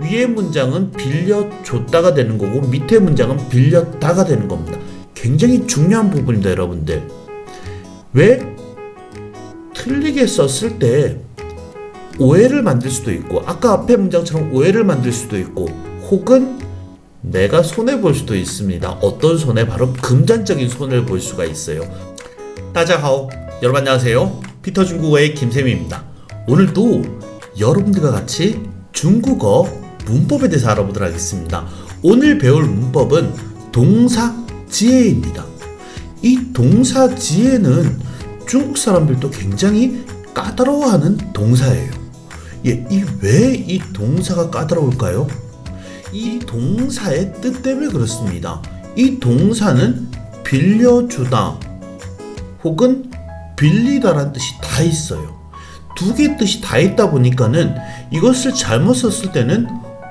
위의 문장은 빌려줬다가 되는 거고 밑에 문장은 빌렸다가 되는 겁니다. 굉장히 중요한 부분입니다, 여러분들. 왜 틀리게 썼을 때 오해를 만들 수도 있고 아까 앞에 문장처럼 오해를 만들 수도 있고 혹은 내가 손해 볼 수도 있습니다. 어떤 손해? 바로 금전적인 손해를 볼 수가 있어요. 따자하오. 여러분 안녕하세요. 피터 중국어의 김쌤입니다. 오늘도 여러분들과 같이 중국어 문법에 대해서 알아보도록 하겠습니다. 오늘 배울 문법은 동사 지혜입니다. 이 동사 지혜는 중국 사람들도 굉장히 까다로워하는 동사예요. 예, 이왜이 동사가 까다로울까요? 이 동사의 뜻 때문에 그렇습니다. 이 동사는 빌려주다 혹은 빌리다라는 뜻이 다 있어요. 두 개의 뜻이 다 있다 보니까는 이것을 잘못 썼을 때는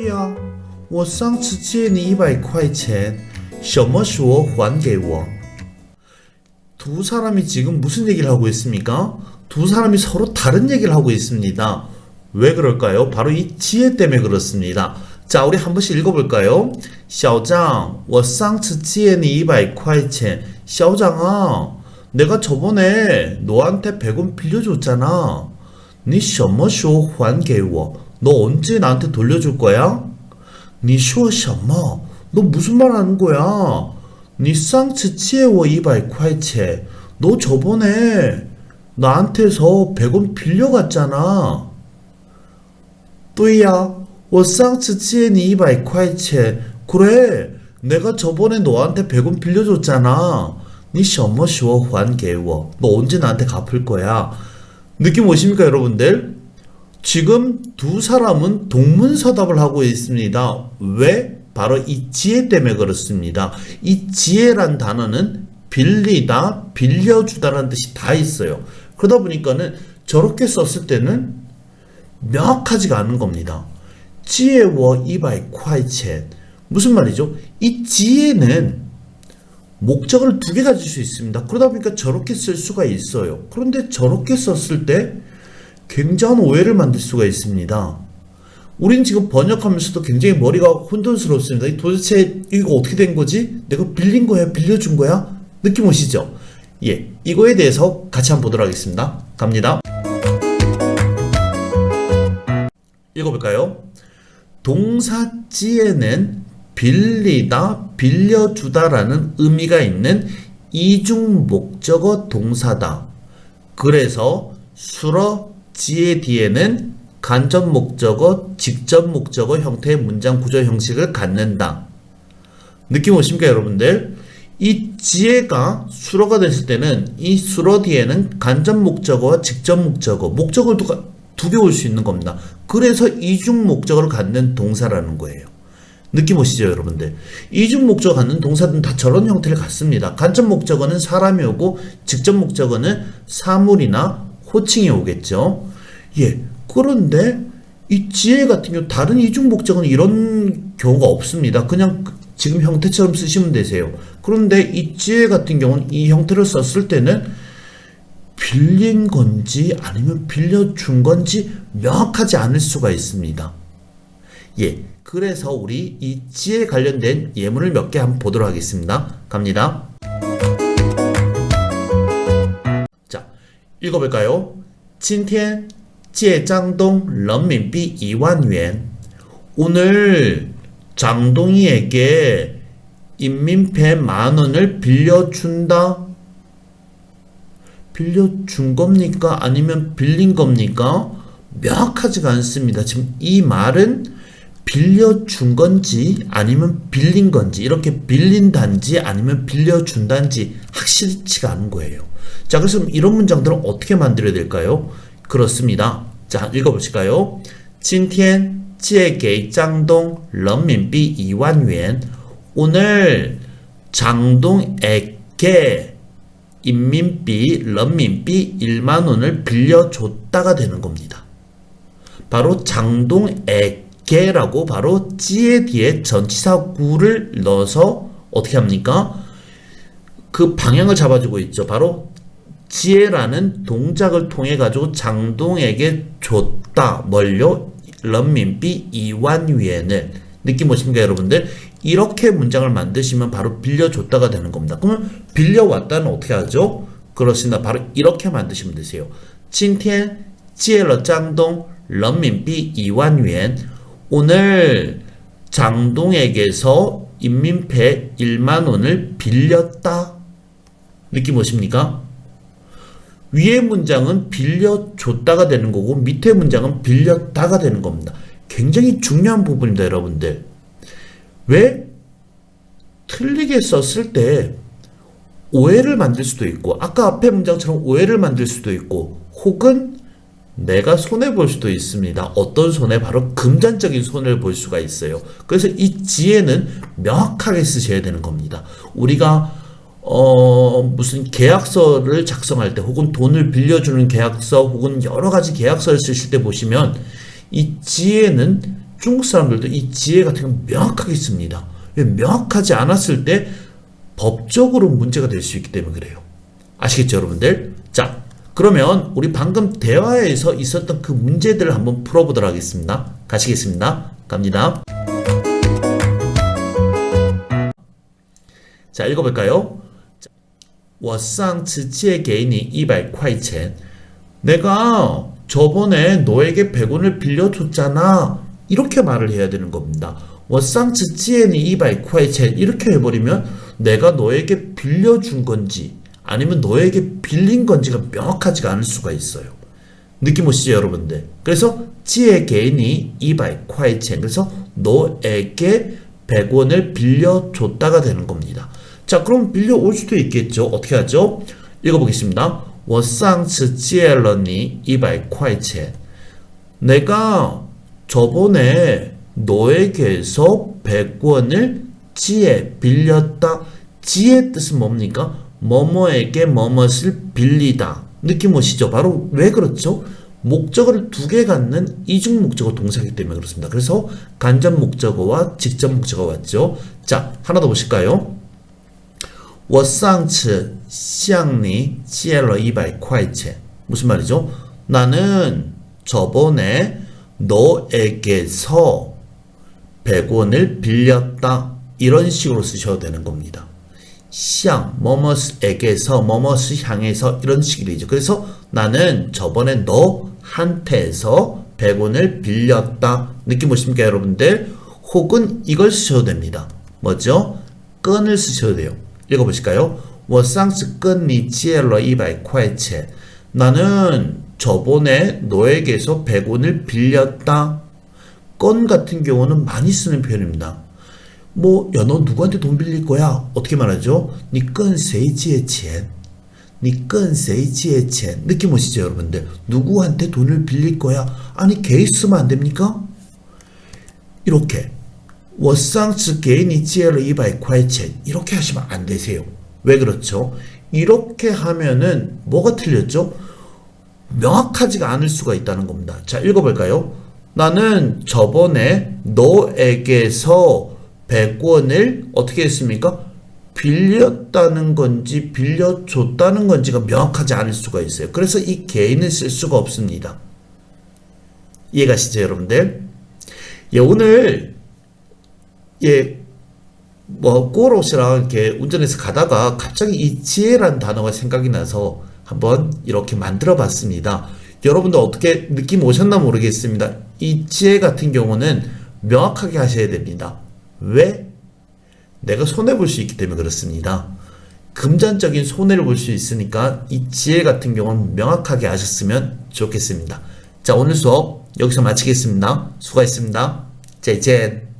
对呀,我上次借你一百块钱,什么时候还给我?두 사람이 지금 무슨 얘기를 하고 있습니까? 두 사람이 서로 다른 얘기를 하고 있습니다. 왜 그럴까요? 바로 이 지혜 때문에 그렇습니다. 자, 우리 한 번씩 읽어볼까요? 小张,我上次借你一百块钱.小张啊, 내가 저번에 너한테 100원 빌려줬잖아. 你什么时候还给我? 너 언제 나한테 돌려줄 거야? 你说什么?너 무슨 말 하는 거야? 你上次借我一百块钱. 너 저번에 나한테서 100원 빌려갔잖아. 对呀,我上次借你一百块钱. 그래, 내가 저번에 너한테 100원 빌려줬잖아. 你什么时候还给我? 너 언제 나한테 갚을 거야? 느낌 오십니까, 여러분들? 지금 두 사람은 동문서답을 하고 있습니다. 왜? 바로 이 지혜 때문에 그렇습니다. 이 지혜란 단어는 빌리다, 빌려주다라는 뜻이 다 있어요. 그러다 보니까는 저렇게 썼을 때는 명확하지가 않은 겁니다. 지혜워 이바이 콰이첸 무슨 말이죠? 이 지혜는 목적을 두 개 가질 수 있습니다. 그러다 보니까 저렇게 쓸 수가 있어요. 그런데 저렇게 썼을 때 굉장한 오해를 만들 수가 있습니다. 우린 지금 번역하면서도 굉장히 머리가 혼돈스럽습니다. 이 도대체 이거 어떻게 된 거지? 내가 빌린 거야? 빌려준 거야? 느낌 오시죠? 예, 이거에 대해서 같이 한번 보도록 하겠습니다. 갑니다. 읽어볼까요? 동사지에는 빌리다, 빌려주다라는 의미가 있는 이중 목적어 동사다. 그래서 수러 지에 뒤에는 간접 목적어, 직접 목적어 형태의 문장 구조 형식을 갖는다. 느낌 오십니까, 여러분들? 이 지혜가 수로가 됐을 때는 이 수로 뒤에는 간접 목적어와 직접 목적어, 목적을 두 개 올 수 있는 겁니다. 그래서 이중 목적어를 갖는 동사라는 거예요. 느낌 오시죠, 여러분들? 이중 목적어 갖는 동사들은 다 저런 형태를 갖습니다. 간접 목적어는 사람이 오고 직접 목적어는 사물이나 호칭이 오겠죠. 예. 그런데 이 지혜 같은 경우 다른 이중 목적어는 이런 경우가 없습니다. 그냥 지금 형태처럼 쓰시면 되세요. 그런데 이 지혜 같은 경우는 이 형태를 썼을 때는 빌린 건지 아니면 빌려준 건지 명확하지 않을 수가 있습니다. 예. 그래서 우리 이 지혜 관련된 예문을 몇 개 한번 보도록 하겠습니다. 갑니다. 읽어볼까요? 今天借张东人民币 2만元. 오늘 장동이에게 인민폐 만 원을 빌려준다. 빌려준 겁니까? 아니면 빌린 겁니까? 명확하지가 않습니다. 지금 이 말은 빌려준 건지 아니면 빌린 건지 이렇게 빌린단지 아니면 빌려준단지 확실치가 않은 거예요. 자, 그래서 이런 문장들은 어떻게 만들어야 될까요? 그렇습니다. 자, 읽어보실까요? 今天 借给张东人民币 2만 yuan. 오늘 장동에게 인민비,人民币 1만 원을 빌려줬다가 되는 겁니다. 바로 장동에게라고 바로 찌에 뒤에 전치사 구를 넣어서 어떻게 합니까? 그 방향을 잡아주고 있죠. 바로 지혜라는 동작을 통해 가지고 장동에게 줬다. 뭘요? 런민비 2만 유엔을 느낌 오십니까 여러분들? 이렇게 문장을 만드시면 바로 빌려줬다가 되는 겁니다. 그러면 빌려왔다는 어떻게 하죠? 그렇습니다. 바로 이렇게 만드시면 되세요. 今天借了张东人民币 2만 yuan. 오늘 장동에게서 인민폐 1만 원을 빌렸다. 느낌 오십니까? 위의 문장은 빌려줬다가 되는 거고 밑에 문장은 빌렸다가 되는 겁니다. 굉장히 중요한 부분입니다, 여러분들. 왜 틀리게 썼을 때 오해를 만들 수도 있고 아까 앞에 문장처럼 오해를 만들 수도 있고 혹은 내가 손해 볼 수도 있습니다. 어떤 손해? 바로 금전적인 손해를 볼 수가 있어요. 그래서 이 지혜는 명확하게 쓰셔야 되는 겁니다. 우리가 어, 무슨 계약서를 작성할 때 혹은 돈을 빌려주는 계약서 혹은 여러 가지 계약서를 쓰실 때 보시면 이 지혜는 중국 사람들도 이 지혜 같은 건 명확하게. 왜 명확하지 않았을 때 법적으로 문제가 될 수 있기 때문에 그래요. 아시겠죠, 여러분들? 자, 그러면 우리 방금 대화에서 있었던 그 문제들을 한번 풀어보도록 하겠습니다. 가시겠습니다. 갑니다. 자, 읽어볼까요? 我上次借给你一百块钱. 내가 저번에 너에게 100원을 빌려줬잖아. 이렇게 말을 해야 되는 겁니다. 我上次借你一百块钱 이렇게 해버리면 내가 너에게 빌려준 건지 아니면 너에게 빌린 건지가 명확하지가 않을 수가 있어요. 느낌 오시죠, 여러분들? 그래서 借给你一百块钱 그래서 너에게 100원을 빌려줬다가 되는 겁니다. 자, 그럼 빌려올 수도 있겠죠. 어떻게 하죠? 읽어보겠습니다. 我上次借了你一百块钱. 내가 저번에 너에게서 100원을 지에 빌렸다. 지의 뜻은 뭡니까? 뭐뭐에게 뭐뭇을 빌리다. 느낌 오시죠? 바로 왜 그렇죠? 목적어를 두 개 갖는 이중 목적어 동사이기 때문에 그렇습니다. 그래서 간접 목적어와 직접 목적어가 왔죠. 자, 하나 더 보실까요? 我上次向你借了一百块钱. 무슨 말이죠? 나는 저번에 너에게서 100원을 빌렸다. 이런 식으로 쓰셔도 되는 겁니다. 向 뭐뭇에게서 뭐뭇을 향해서 이런 식이죠. 그래서 나는 저번에 너한테서 100원을 빌렸다. 느낌 오십니까 여러분들? 혹은 이걸 쓰셔도 됩니다. 뭐죠? 끈을 쓰셔도 돼요. 읽어보실까요? 我上次跟你借了一百块钱. 나는 저번에 너에게서 100원을 빌렸다. 건 같은 경우는 많이 쓰는 표현입니다. 뭐, 야, 너 누구한테 돈 빌릴 거야? 어떻게 말하죠? 你跟谁借钱? 你跟谁借钱? 느낌 오시죠, 여러분들? 누구한테 돈을 빌릴 거야? 아니, 개 있으면 안 됩니까? 이렇게. 我上次给你借了一百块钱 이렇게 하시면 안 되세요. 왜 그렇죠? 이렇게 하면은 뭐가 틀렸죠? 명확하지가 않을 수가 있다는 겁니다. 자, 읽어볼까요? 나는 저번에 너에게서 100원을 어떻게 했습니까? 빌렸다는 건지 빌려줬다는 건지가 명확하지 않을 수가 있어요. 그래서 이 개인을 쓸 수가 없습니다. 이해가시죠, 여러분들? 예, 오늘 예, 뭐 꼬롯이랑 이렇게 운전해서 가다가 갑자기 이 지혜란 단어가 생각이 나서 한번 이렇게 만들어 봤습니다. 여러분들 어떻게 느낌 오셨나 모르겠습니다. 이 지혜 같은 경우는 명확하게 하셔야 됩니다. 왜? 내가 손해볼 수 있기 때문에 그렇습니다. 금전적인 손해를 볼 수 있으니까 이 지혜 같은 경우는 명확하게 하셨으면 좋겠습니다. 자, 오늘 수업 여기서 마치겠습니다. 수고하셨습니다. 再见。